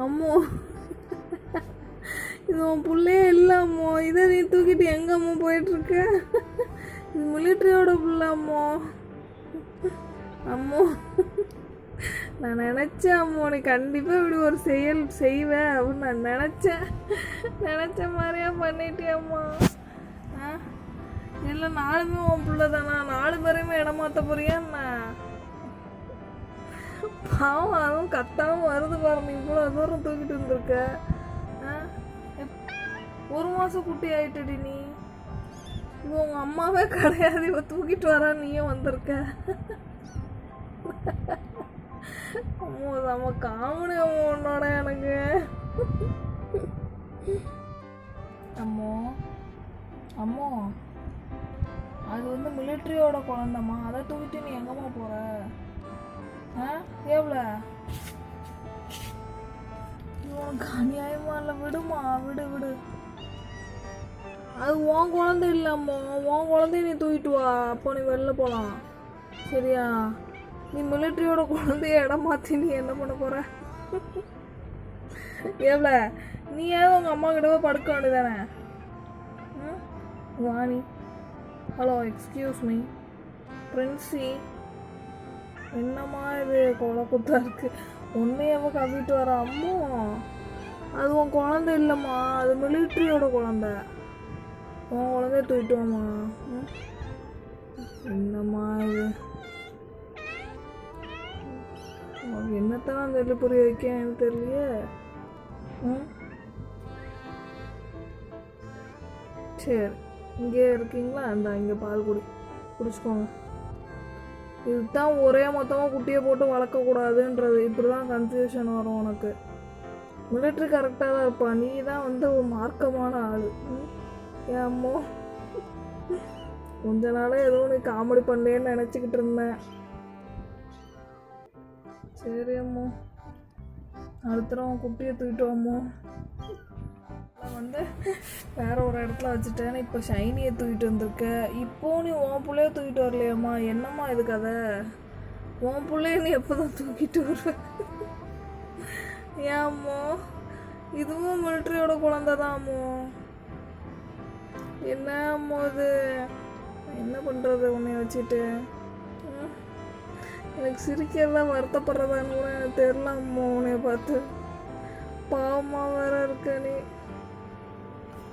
அம்மோ. இது உன் பிள்ளையே இல்லை அம்மோ. இதை நீ தூக்கிட்டு எங்கே அம்மா போயிட்டு இது மிலிட்ரியோட புள்ள அம்மோ. அம்மோ. நான் நினச்சேன் அம்மோ நீ கண்டிப்பாக இப்படி ஒரு செயல் செய்வேன் அப்படின்னு நான் நினச்சேன். நினச்ச மாதிரியா பண்ணிட்டியம்மா ஆ? இல்லை நாலுமே உன் பிள்ளை தானா நாலு பேரையுமே இடமாத்த போறியா என்ன? பாவம் அதுவும் கத்தாமல் வருது பாருங்க. இவ்வளோ தூரம் தூக்கிட்டு இருந்திருக்க ஒரு மாதம் குட்டி ஆயிட்டடி நீ. இப்போ உங்க அம்மாவே கிடையாது. இவ தூக்கிட்டு வரா நீயும் வந்திருக்க. அம்மோ செம்ம காமெடி அம்மா உன்னோட எனக்கு. அம்மோ அம்மோ அது வந்து மிலிட்ரியோட குழந்தம்மா. அதை தூக்கிட்டு நீ எங்கம்மா போற? ஆ? எவ்வளோ? உனக்கு அநியாயமா இல்லை? விடுமா? விடு விடு. அது உன் குழந்தை இல்லம்மா உன் குழந்தைய நீ தூக்கிட்டு வா. அப்போ நீ வெளில போகலாம் சரியா? நீ மிலிட்ரியோட குழந்தைய இடம் மாற்றி நீ என்ன பண்ண போற? எவ்வளோ? நீ ஏதோ உங்கள் அம்மா கிட்ட போய் படுக்க வேண்டியதானே ம்? Vani. Hello excuse me princi என்னம்மா இது கொலை குத்தா இருக்கு உன்னையவ கவிட்டு வர அம்மா. அது உன் குழந்தை இல்லைம்மா. அது மிலிட்ரியோட குழந்தை. உன் குழந்தைய தூக்கிட்டோம்மா என்னம்மா இது உனக்கு என்னத்தான் தெரியல புரிய வைக்கேன் எனக்கு தெரியலையே. ம்? சரி இங்கே இருக்கீங்களா? இந்த இங்கே பால் குடி குடிச்சுக்கோங்க. இதுதான் ஒரே மொத்தமாக குட்டியை போட்டு வளர்க்கக்கூடாதுன்றது. இப்படி தான் கன்ஃபியூஷன் வரும் உனக்கு. மிலிட்ரி கரெக்டாக தான் இருப்பா. நீ தான் வந்து ஒரு மார்க்கமான ஆள். ஏன் அம்மோ? கொஞ்ச நாளாக ஏதோ நீ காமெடி பண்ணேன்னு நினச்சிக்கிட்டு இருந்தேன். சரி அம்மோ. அடுத்த குட்டியை தூக்கிட்டு வாம்மோ. வந்து வேற ஒரு இடத்துல வச்சுட்டேன் இப்போ ஷைனியை தூக்கிட்டு வந்திருக்க. இப்போ நீ உன் பிள்ளைய தூக்கிட்டு வரலையாம்மா? என்னம்மா இது கதை? உன் பிள்ளைய நீ எப்போ தான் தூக்கிட்டு வருவ ஏம்மா? இதுவும் மிலிட்ரியோட குழந்தை தான் அம்மோ என்ன இது? என்ன பண்ணுறது உன்னை வச்சுட்டு? எனக்கு சிரிக்கிறதா வருத்தப்படுறதான்னு கூட தெரில உன்னைய பார்த்து. பாவமாக வேற இருக்க நீ.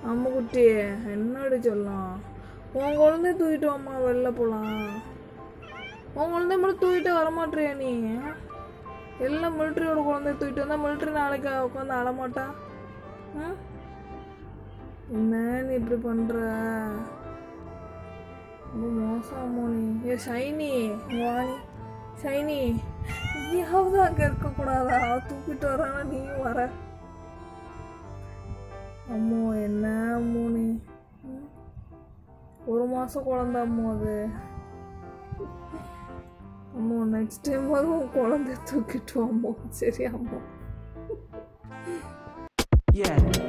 அம்முக்குட்டி என்னடி சொல்லலாம் உன் குழந்தைய தூக்கிட்டு வாம்மா வெளில போகலாம் உன் குழந்தைய மட்டும் தூக்கிட்டு வரமாட்டியா நீ? எல்லாம் மிலிட்ரியோட குழந்தைய தூக்கிட்டு வந்தால் மிலிட்ரி நாளைக்கு உட்காந்து அழமாட்டா ம்? என்ன நீ இப்படி பண்ணுற ரொம்ப மோசம் அம்மா நீ. ஏ ஷைனி வாணி ஷைனி நீயாவது அங்கே இருக்கக்கூடாதா? தூக்கிட்டு வரானா நீயும் வர. அம்மா என்ன மூணு ஒரு மாதம் குழந்த அம்மோ அது. அம்மோ நெக்ஸ்ட் டைம் அதுவும் குழந்தைய தூக்கிட்டு அம்மோ சரி அம்மோ? Yeah.